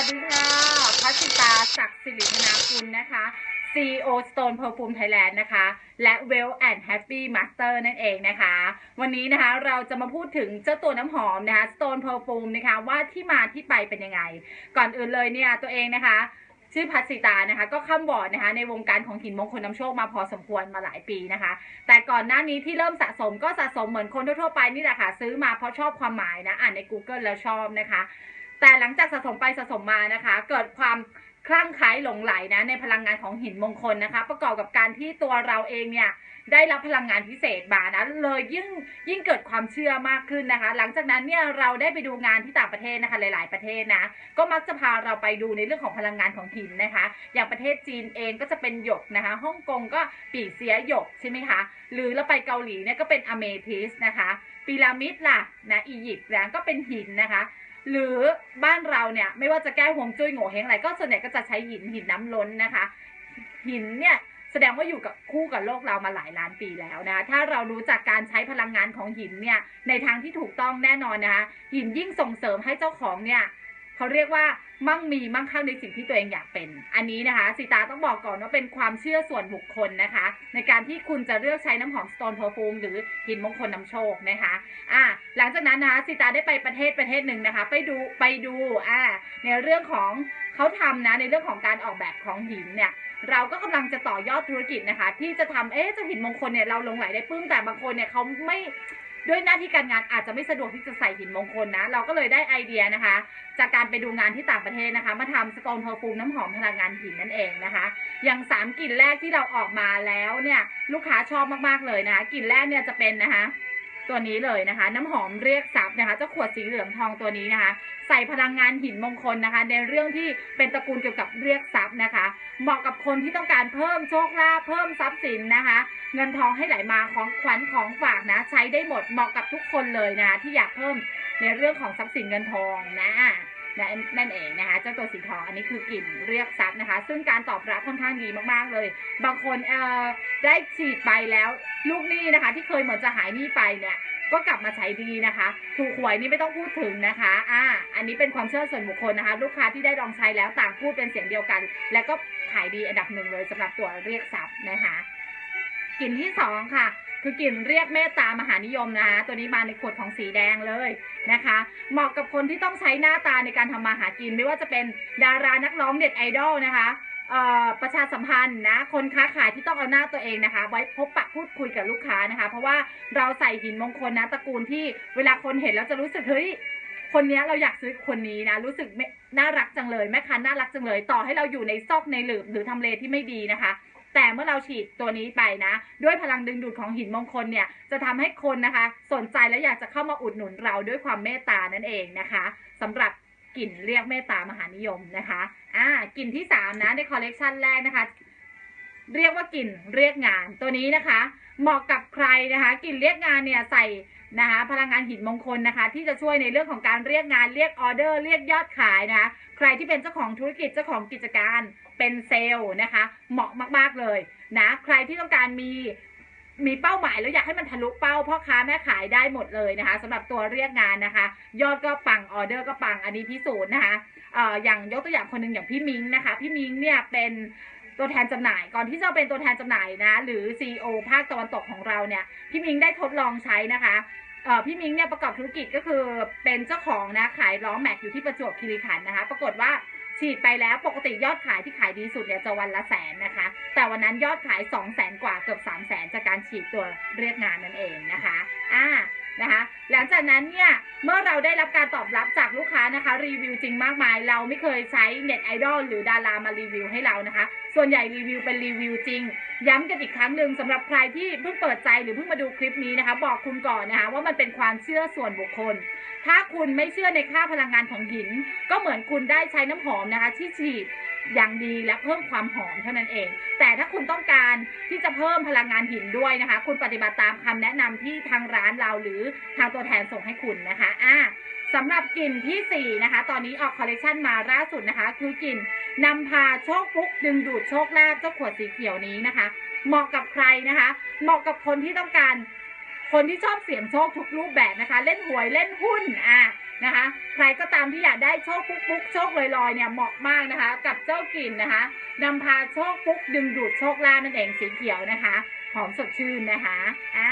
วัสดีค่ะพัชิตาศักดิ์สิริธนาคุณนะคะ CEO Stone Perfume Thailand นะคะ และ Well and Happy Master นั่นเองนะคะ วันนี้นะคะเราจะมาพูดถึงเจ้าตัวน้ำหอมนะคะ Stone Perfume นะคะว่าที่มาที่ไปเป็นยังไง ก่อนอื่นเลยเนี่ยตัวเองนะคะ ชื่อพัชิตานะคะ ก็ข้ามบอร์ดนะคะในวงการของหินมงคลน้ำโชคมาพอสมควรมาหลายปีนะคะ แต่ก่อนหน้านี้ที่เริ่มสะสมก็สะสมเหมือนคนทั่วๆไปนี่แหละค่ะ ซื้อมาเพราะชอบความหมายนะอ่านใน Google แล้วชอบนะคะ แต่หลังจากสะสมไปสะสมมานะคะ เกิดความคลั่งไคล้หลงไหลนะในพลังงานของหินมงคลนะคะ ประกอบกับการที่ตัวเราเองเนี่ยได้รับพลังงานพิเศษมานะเลยยิ่งยิ่งเกิดความเชื่อมากขึ้นนะคะ หลังจากนั้นเนี่ยเราได้ไปดูงานที่ต่างประเทศนะคะหลาย ๆ ประเทศนะก็มักจะพาเราไปดูในเรื่องของพลังงานของหินนะคะ อย่างประเทศจีนเองก็จะเป็นหยกนะคะฮ่องกงก็ปีเสียหยกใช่ไหมคะหรือเราไปเกาหลีเนี่ยก็เป็นอเมทิสนะคะพีระมิดล่ะนะอียิปต์นะก็เป็นหินนะคะ หรือบ้านเราเนี่ยไม่ว่าจะแก้ห่วงจุ้ยโง่เฮงอะไรก็ส่วนใหญ่ก็จะใช้หินหินน้ำล้นนะคะ หินเนี่ยแสดงว่าอยู่กับคู่กับโลกเรามาหลายล้านปีแล้วนะคะถ้าเรารู้จักการใช้พลังงานของหินเนี่ยในทางที่ถูกต้องแน่นอนนะคะหินยิ่งส่งเสริมให้เจ้าของเนี่ย เขาเรียกว่ามั่งมีมั่งคั่งในสิ่งที่ตัวเองอยากเป็น อันนี้นะคะสีตาต้องบอกก่อนว่าเป็นความเชื่อส่วนบุคคลนะคะ ในการที่คุณจะเลือกใช้น้ำหอม Stone Perfume หรือหินมงคลนำโชคนะคะอ่าหลังจากนั้นนะคะสิตาได้ไปประเทศประเทศหนึ่งนะคะ ไปดูไปดูอ่าในเรื่องของเขาทำนะในเรื่องของการออกแบบของหินเนี่ยเราก็กำลังจะต่อยอดธุรกิจนะคะ ที่จะทำเอ๊ะจ้าหินมงคลเนี่ยเราลงไหลได้ปลื้มแต่บางคนเนี่ยเขาไม่ ด้วยหน้าที่การงานอาจจะไม่สะดวกที่จะใส่หินมงคลนะ เราก็เลยได้ไอเดียนะคะ จากการไปดูงานที่ต่างประเทศนะคะ มาทำสกองเพอร์ฟูมน้ำหอมพลังงานหินนั่นเองนะคะ อย่างสามกลิ่นแรกที่เราออกมาแล้วเนี่ยลูกค้าชอบมากๆเลยนะคะกลิ่นแรกเนี่ยจะเป็นนะคะ ตัวนี้เลยนะคะ น้ำหอมเรียกทรัพย์นะคะเจ้าขวดสีเหลืองทองตัวนี้นะคะ ใส่พลังงานหินมงคลนะคะ ในเรื่องที่เป็นตระกูลเกี่ยวกับเรียกทรัพย์นะคะ เหมาะกับคนที่ต้องการเพิ่มโชคลาภเพิ่มทรัพย์สินนะคะ เงินทองให้ไหลมาของขวัญของฝากนะ ใช้ได้หมดเหมาะกับทุกคนเลยนะที่อยากเพิ่มในเรื่องของทรัพย์สินเงินทองนะ นั่นเองนะคะเจ้าตัวสีทองอันนี้คือกลิ่นเรียกทรัพย์นะคะ ซึ่งการตอบรับค่อนข้างดีมากๆเลย บางคนเอ่อได้ฉีดไปแล้วลูกหนี้นะคะ ที่เคยเหมือนจะหายหนี้ไปเนี่ยก็กลับมาใช้ดีนะคะ ถูกหวยนี่ไม่ต้องพูดถึงนะคะ อ่า อันนี้เป็นความเชื่อส่วนบุคคลนะคะ ลูกค้าที่ได้ลองใช้แล้วต่างพูดเป็นเสียงเดียวกัน และก็ขายดีอันดับหนึ่งเลยสำหรับตัวเรียกทรัพย์นะคะกลิ่นที่สองค่ะ คือกลิ่นเรียกเมตตามหานิยมนะคะตัวนี้มาในขวดของสีแดงเลยนะคะ เหมาะกับคนที่ต้องใช้หน้าตาในการทำมาหากิน ไม่ว่าจะเป็นดารานักร้องเด็ดไอดอลนะคะประชาสัมพันธ์นะ คนค้าขายที่ต้องเอาหน้าตัวเองนะคะ ไว้พบปะพูดคุยกับลูกค้านะคะ เพราะว่าเราใส่หินมงคลนะตระกูลที่เวลาคนเห็นแล้วจะรู้สึกเฮ้ยคนนี้เราอยากซื้อคนนี้นะ รู้สึกน่ารักจังเลยแม่ค้าน่ารักจังเลย ต่อให้เราอยู่ในซอกในหลืบหรือทำเลที่ไม่ดีนะคะ แต่เมื่อเราฉีดตัวนี้ไปนะ ด้วยพลังดึงดูดของหินมงคลเนี่ยจะทำให้คนนะคะ สนใจและอยากจะเข้ามาอุดหนุนเราด้วยความเมตตานั่นเองนะคะสำหรับกลิ่นเรียกเมตตามหานิยมนะคะอ่ากลิ่นที่สามนะในคอลเลกชันแรกนะคะ เรียกว่ากลิ่นเรียกงานตัวนี้นะคะ เหมาะกับใครนะคะกลิ่นเรียกงานเนี่ยใส่นะคะพลังงานหินมงคลนะคะ ที่จะช่วยในเรื่องของการเรียกงานเรียกออเดอร์ เรียกยอดขายนะคะ ใครที่เป็นเจ้าของธุรกิจเจ้าของกิจการ เป็นเซลล์นะคะ เหมาะมากๆเลยนะใครที่ต้องการมีมีเป้าหมายแล้วอยากให้มันทะลุเป้าพ่อค้าแม่ขายได้หมดเลยนะคะสำหรับตัวเรียกงานนะคะ ยอดก็ปังออเดอร์ก็ปังอันนี้พิสูจน์นะคะเอ่ออย่างยกตัวอย่างคนหนึ่งอย่างพี่มิงนะคะ พี่มิงเนี่ยเป็นตัวแทนจำหน่ายก่อนที่จะเป็นตัวแทนจำหน่ายนะ หรือ CEO ภาคตะวันตกของเราเนี่ยพี่มิงได้ทดลองใช้นะคะเอ่อพี่มิงเนี่ยประกอบธุรกิจก็คือเป็นเจ้าของนะขายล้อแม็กอยู่ที่ประจวบคีรีขันธ์นะคะ ปรากฏว่า ฉีดไปแล้วปกติยอดขายที่ขายดีสุดเนี่ยจะวันละแสนนะคะ แต่วันนั้นยอดขาย 2 0 0แสนกว่าเกือบ 3 0 0แสนจากการฉีดตัวเรียกงานนั่นเองนะคะอ่านะคะหลังจากนั้นเนี่ยเมื่อเราได้รับการตอบรับจากลูกค้านะคะ รีวิวจริงมากมาย เราไม่เคยใช้เน็ตไอดอลหรือดารามารีวิวให้เรานะคะ ส่วนใหญ่รีวิวเป็นรีวิวจริง ย้ำกันอีกครั้งหนึ่งสำหรับใครที่เพิ่งเปิดใจหรือเพิ่งมาดูคลิปนี้นะคะ บอกคุณก่อนนะคะว่ามันเป็นความเชื่อส่วนบุคคล ถ้าคุณไม่เชื่อในค่าพลังงานของหิน ก็เหมือนคุณได้ใช้น้ำหอมนะคะ ที่ฉีดอย่างดีและเพิ่มความหอมเท่านั้นเอง แต่ถ้าคุณต้องการที่จะเพิ่มพลังงานหินด้วยนะคะ คุณปฏิบัติตามคำแนะนำที่ทางร้านเราหรือทางตัวแทนส่งให้คุณนะคะอ่าสำหรับกลิ่นที่สี่นะคะ ตอนนี้ออกคอลเลคชันมาล่าสุดนะคะ คือกลิ่นนำพาโชคฟุกดึงดูดโชคลาภเจ้าขวดสีเขียวนี้นะคะ เหมาะกับใครนะคะ เหมาะกับคนที่ต้องการ คนที่ชอบเสี่ยงโชคทุกรูปแบบนะคะ เล่นหวยเล่นหุ้นอะนะคะ ใครก็ตามที่อยากได้โชคปุ๊กปุ๊กโชคลอยๆเนี่ยเหมาะมากนะคะ กับเจ้ากลิ่นนะคะนำพาโชคปุ๊กดึงดูดโชคลาภนั่นเองสีเขียวนะคะหอมสดชื่นนะคะอ่า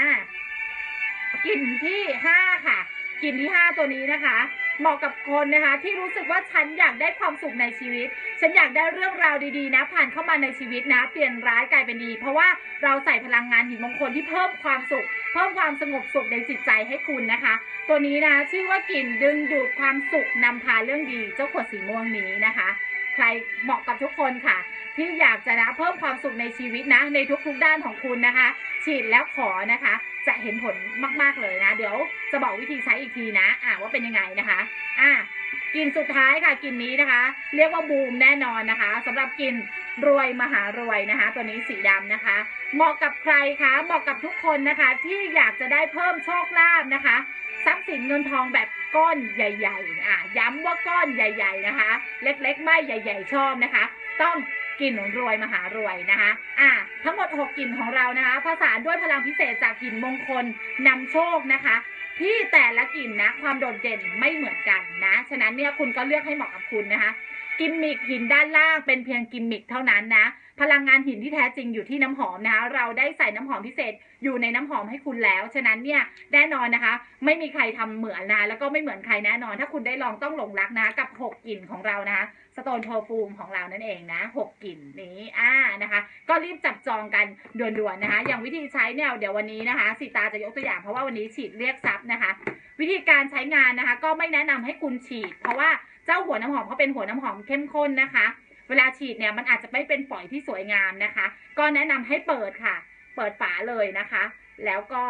กลิ่นที่ห้าค่ะ กลิ่นที่ห้าตัวนี้นะคะ เหมาะกับคนนะคะ ที่รู้สึกว่าฉันอยากได้ความสุขในชีวิต ฉันอยากได้เรื่องราวดีๆนะ ผ่านเข้ามาในชีวิตนะ เปลี่ยนร้ายกลายเป็นดี เพราะว่าเราใส่พลังงานหินมงคลที่เพิ่มความสุข เพิ่มความสงบสุขในจิตใจให้คุณนะคะ ตัวนี้นะชื่อว่ากลิ่นดึงดูดความสุขนำพาเรื่องดี เจ้าขวดสีม่วงนี้นะคะ ใครเหมาะกับทุกคนค่ะที่อยากจะนะเพิ่มความสุขในชีวิตนะ ในทุกๆด้านของคุณนะคะ ฉีดแล้วขอนะคะ จะเห็นผลมาก ๆ เลยนะ เดี๋ยวจะบอกวิธีใช้อีกทีนะ อ่าว่าเป็นยังไงนะคะ อ่ากลิ่นสุดท้ายค่ะกลิ่นนี้นะคะ เรียกว่าบูมแน่นอนนะคะสำหรับกลิ่นรวยมหารวยนะคะ ตัวนี้สีดำนะคะ เหมาะกับใครคะเหมาะกับทุกคนนะคะ ที่อยากจะได้เพิ่มโชคลาภนะคะทรัพย์สินเงินทองแบบก้อนใหญ่ ๆ อะย้ำว่าก้อนใหญ่ ๆนะคะ เล็กๆไม่ใหญ่ ๆ ชอบนะคะ ต้อง กลิ่นรวยมหารวยนะคะอะทั้งหมด 6กลิ่นของเรานะคะผสานด้วยพลังพิเศษจากกลิ่นมงคลนำโชคนะคะ ที่แต่ละกลิ่นนะความโดดเด่นไม่เหมือนกันนะ ฉะนั้นเนี่ยคุณก็เลือกให้เหมาะกับคุณนะคะกิมมิคหินด้านล่างเป็นเพียงกิมมิคเท่านั้นนะ พลังงานหินที่แท้จริงอยู่ที่น้ำหอมนะคะ เราได้ใส่น้ำหอมพิเศษอยู่ในน้ำหอมให้คุณแล้ว ฉะนั้นเนี่ยแน่นอนนะคะ ไม่มีใครทำเหมือนนะแล้วก็ไม่เหมือนใครแน่นอน ถ้าคุณได้ลองต้องหลงรักนะกับ 6กลิ่นของเรานะคะ สโตนโ r ฟูมของเรานั่นเองนะหกกลิ่นนี้อ่านะคะ ก็รีบจับจองกันด่วนๆนะคะ อย่างวิธีใช้เนี่ยเดี๋ยววันนี้นะคะสีตาจะยกตัวอย่างเพราะว่าวันนี้ฉีดเรียกซับนะคะ วิธีการใช้งานนะคะ ก็ไม่แนะนำให้คุณฉีด เพราะว่าเจ้าหัวน้ำหอมเขาเป็นหัวน้ำหอมเข้มข้นนะคะ เวลาฉีดเนี่ยมันอาจจะไม่เป็นฝอยที่สวยงามนะคะ ก็แนะนำให้เปิดค่ะ เปิดฝาเลยนะคะ แล้วก็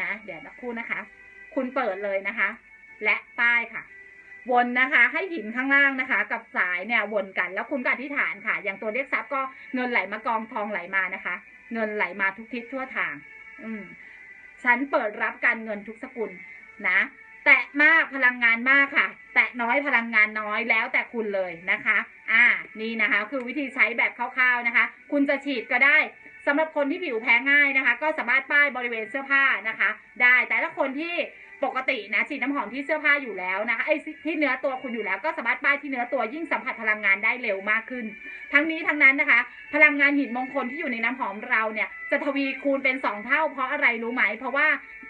นะ เดี๋ยวนะคู่นะคะ คุณเปิดเลยนะคะ และป้ายค่ะ วนนะคะให้หินข้างล่างนะคะ กับสายเนี่ยวนกัน แล้วคุณก็อธิษฐานค่ะ อย่างตัวเรียกทรัพย์ก็เงินไหลมากองทองไหลมานะคะ เงินไหลมาทุกทิศทั่วทาง อืมฉันเปิดรับการเงินทุกสกุลนะแตะมากพลังงานมากค่ะ แตะน้อยพลังงานน้อยแล้วแต่คุณเลยนะคะ อ่า นี่นะคะ คือวิธีใช้แบบคร่าวๆนะคะ คุณจะฉีดก็ได้สำหรับคนที่ผิวแพ้ง่ายนะคะ ก็สามารถป้ายบริเวณเสื้อผ้านะคะ ได้แต่ถ้าคนที่ ปกตินะฉีดน้ำหอมที่เสื้อผ้าอยู่แล้วนะคะไอ้ที่เนื้อตัวคุณอยู่แล้วก็สามารถป้ายที่เนื้อตัวยิ่งสัมผัสพลังงานได้เร็วมากขึ้น ทั้งนี้ทั้งนั้นนะคะ พลังงานหินมงคลที่อยู่ในน้ำหอมเราเนี่ยจะทวีคูณเป็นสองเท่า เพราะอะไรรู้ไหม เพราะว่า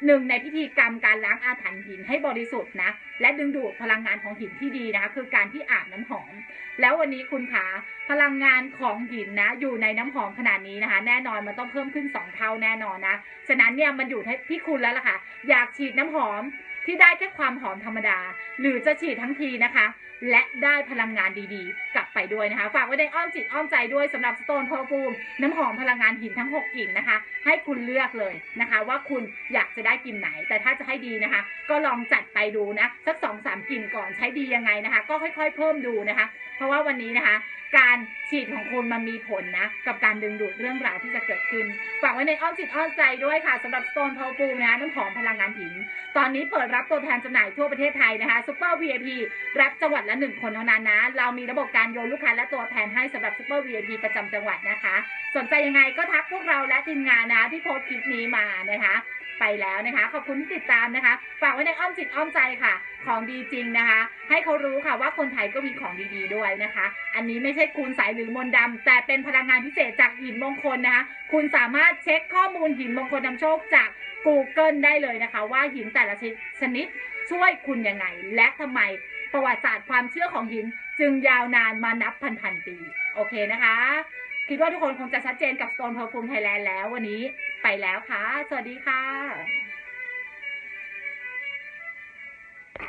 หนึ่งในพิธีกรรมการล้างอาถรรพ์หินให้บริสุทธิ์นะ และดึงดูดพลังงานของหินที่ดีนะคะ คือการที่อาบน้ำหอม แล้ววันนี้คุณคะพลังงานของหินนะ อยู่ในน้ำหอมขนาดนี้นะคะ แน่นอนมันต้องเพิ่มขึ้น2เท่าแน่นอนนะ ฉะนั้นเนี่ยมันอยู่ที่คุณแล้วล่ะค่ะ อยากฉีดน้ำหอมที่ได้แค่ความหอมธรรมดา หรือจะฉีดทั้งทีนะคะ และได้พลังงานดีๆกลับ ไปด้วยนะคะ ฝากไว้ในอ้อมจิตอ้อมใจด้วยสำหรับสโตนเพอปูมน้ำหอมพลังงานหินทั้ง 6กลิ่นนะคะ ให้คุณเลือกเลยนะคะ ว่าคุณอยากจะได้กลิ่นไหน แต่ถ้าจะให้ดีนะคะ ก็ลองจัดไปดูนะสักสองสามกลิ่นก่อนใช้ดียังไงนะคะ ก็ค่อย ๆ เพิ่มดูนะคะ เพราะว่าวันนี้นะคะ การฉีดของคุณมันมีผลนะกับการดึงดูดเรื่องราวที่จะเกิดขึ้น ฝากไว้ในอ้อมจิตอ้อมใจด้วยค่ะสำหรับ Stone p o w e r นะน้ำหอมพลังงานหิน ตอนนี้เปิดรับตัวแทนจำหน่ายทั่วประเทศไทยนะคะ Super VIP รับจังหวัดละหนึ่งคนเท่านั้นนะ เรามีระบบการโยนลูกค้าและตัวแทนให้สำหรับ Super VIP ประจำจังหวัดนะคะ สนใจยังไงก็ทักพวกเราและทีมงานนะที่โพสต์คลิปนี้มานะคะไปแล้วนะคะ ขอบคุณที่ติดตามนะคะ ฝากไว้ในอ้อมจิตอ้อมใจค่ะ ของดีจริงนะคะ ให้เขารู้ค่ะว่าคนไทยก็มีของดีๆด้วยนะคะ อันนี้ไม่ใช่คูณสายหรือมนต์ดำแต่เป็นพลังงานพิเศษจากหินมงคลนะคะ คุณสามารถเช็คข้อมูลหินมงคลนำโชคจาก Google ได้เลยนะคะ ว่าหินแต่ละชนิดช่วยคุณยังไง และทำไมประวัติศาสตร์ความเชื่อของหินจึงยาวนานมานับพันพันๆปี โอเคนะคะ คิดว่าทุกคนคงจะชัดเจนกับ Stone Perfume Thailand แล้ววันนี้ไปแล้วค่ะ สวัสดีค่ะ